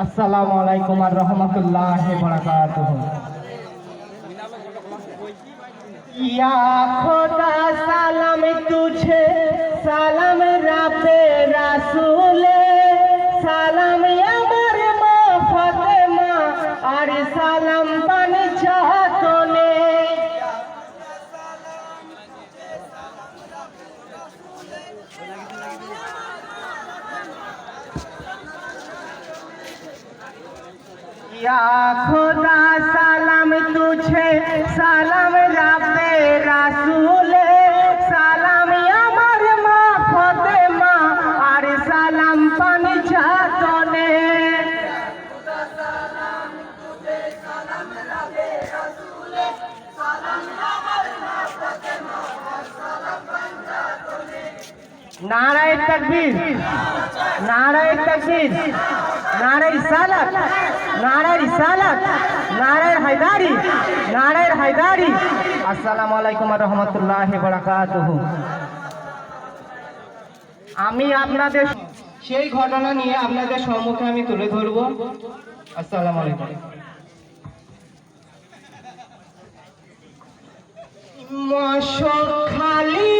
আসসালামু আলাইকুম আর রহমতুল্লাহ বরাকাত ইয়া খোদা, সালাম তুঝে, সালাম রাপে রাসুলে, সালাম আমার মা ফাতেমা, আর সালাম পান চাহতনে Thank you. या खुदा सलाम तुझे सलाम রাবে রাসূলে সালাম আমার মা ফাতেমা আর সালাম পান চাতনে নারায় তাকবীর নারায় তাকবীর নারায় সালাত নারায় সালাত নারায় হায়দারি নারায় হায়দারি। আসসালামু আলাইকুম রাহমাতুল্লাহি বারাকাতুহু। আমি আপনাদের সেই ঘটনা নিয়ে আপনাদের সম্মুখে আমি তুলে ধরব। আসসালামু আলাইকুম। মশক খালি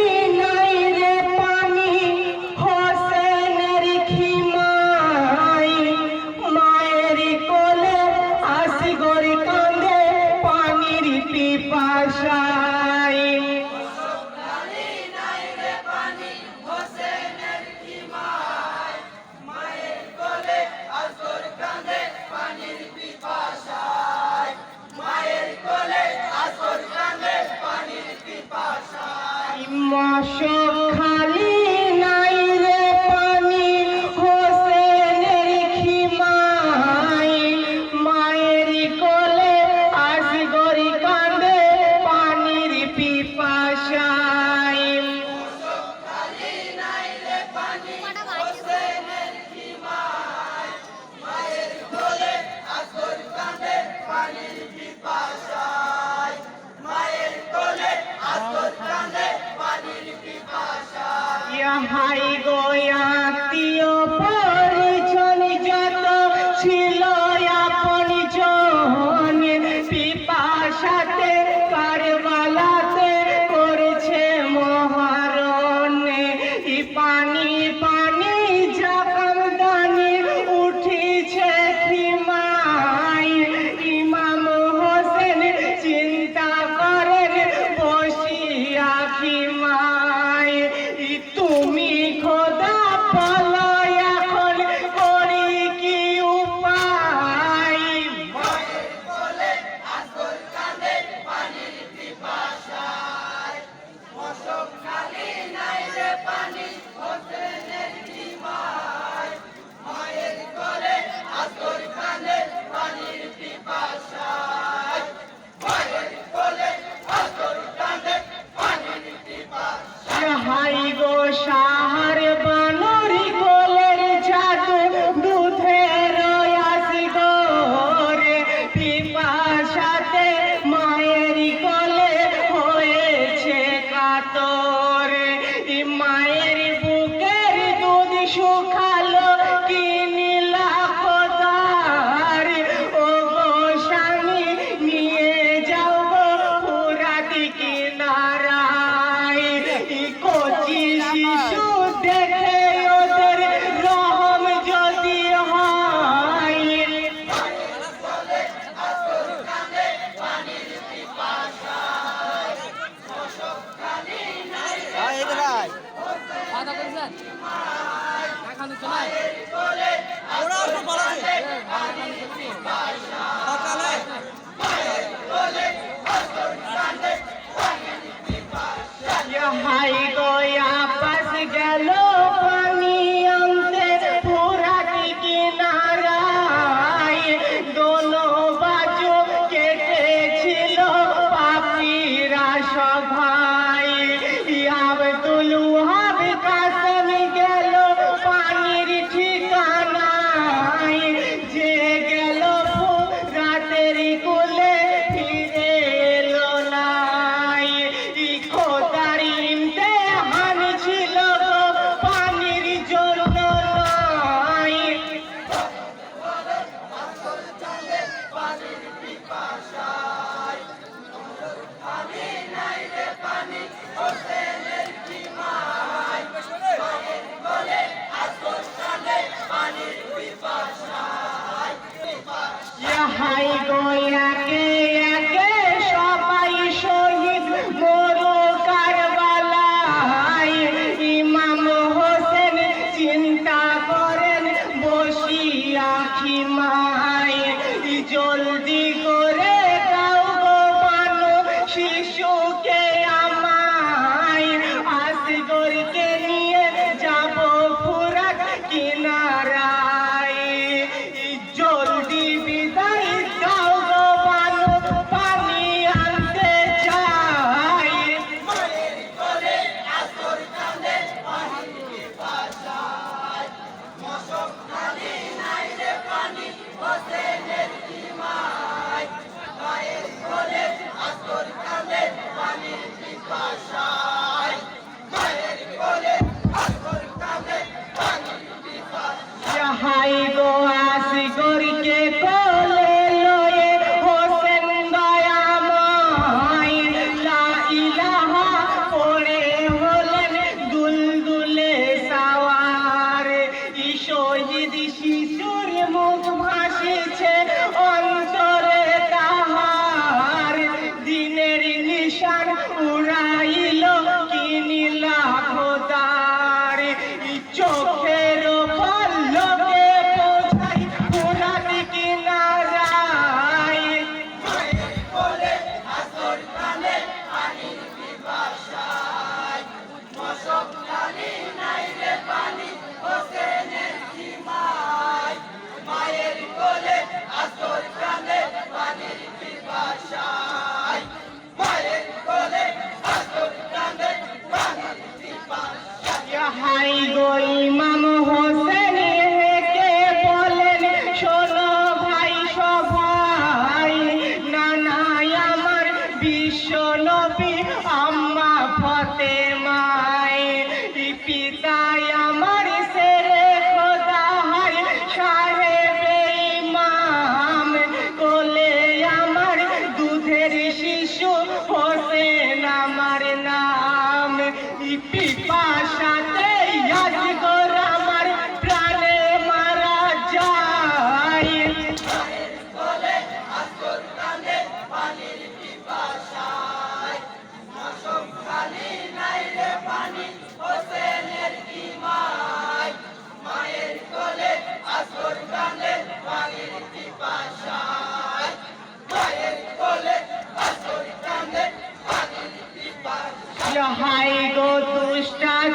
দেখানো। চলায়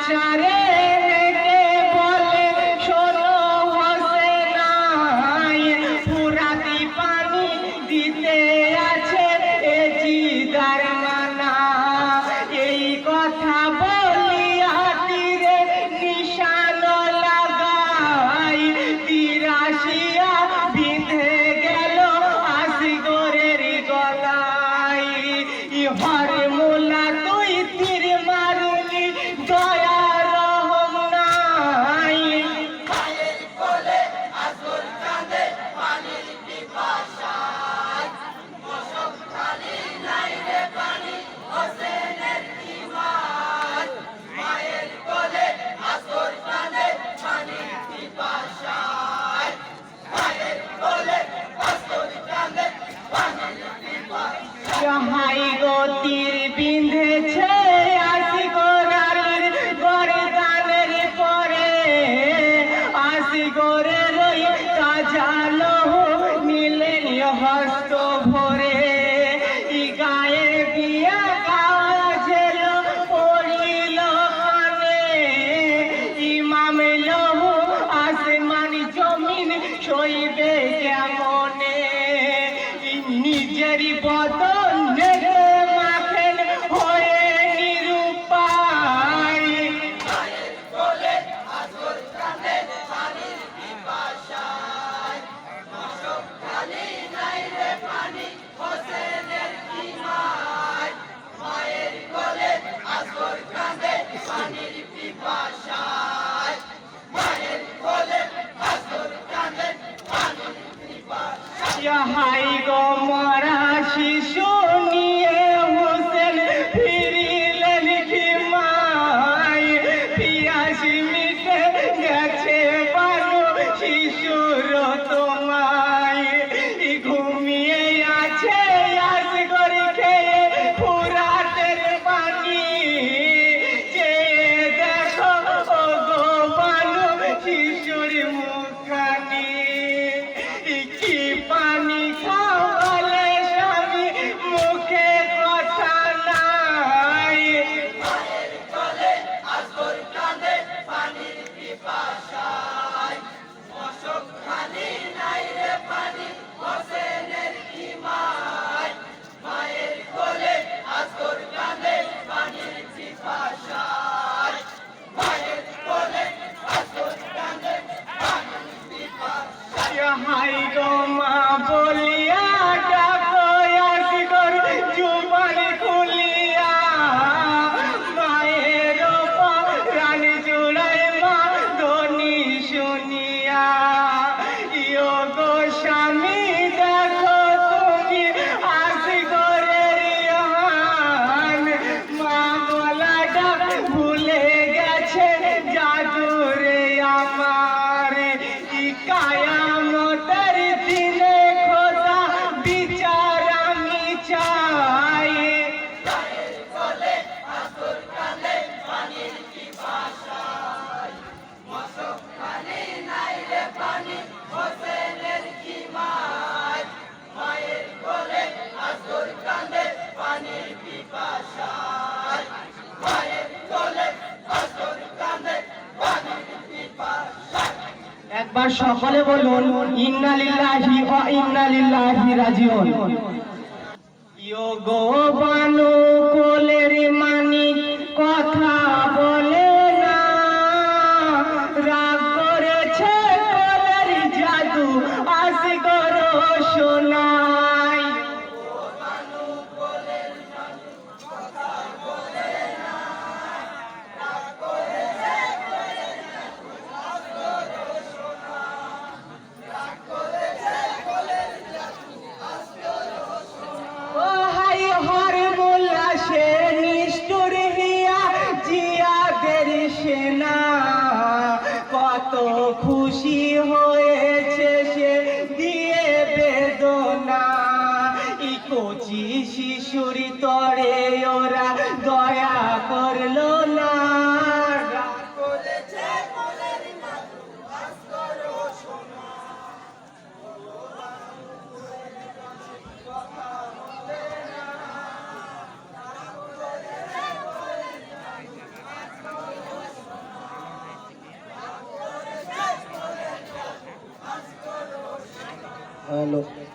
দুষ্টাচারে হাই আপনারা সকলে বলুন ইন্নালিল্লাহি ওয়া ইন্নালিল্লাহি রাজিউন। ইয়োগো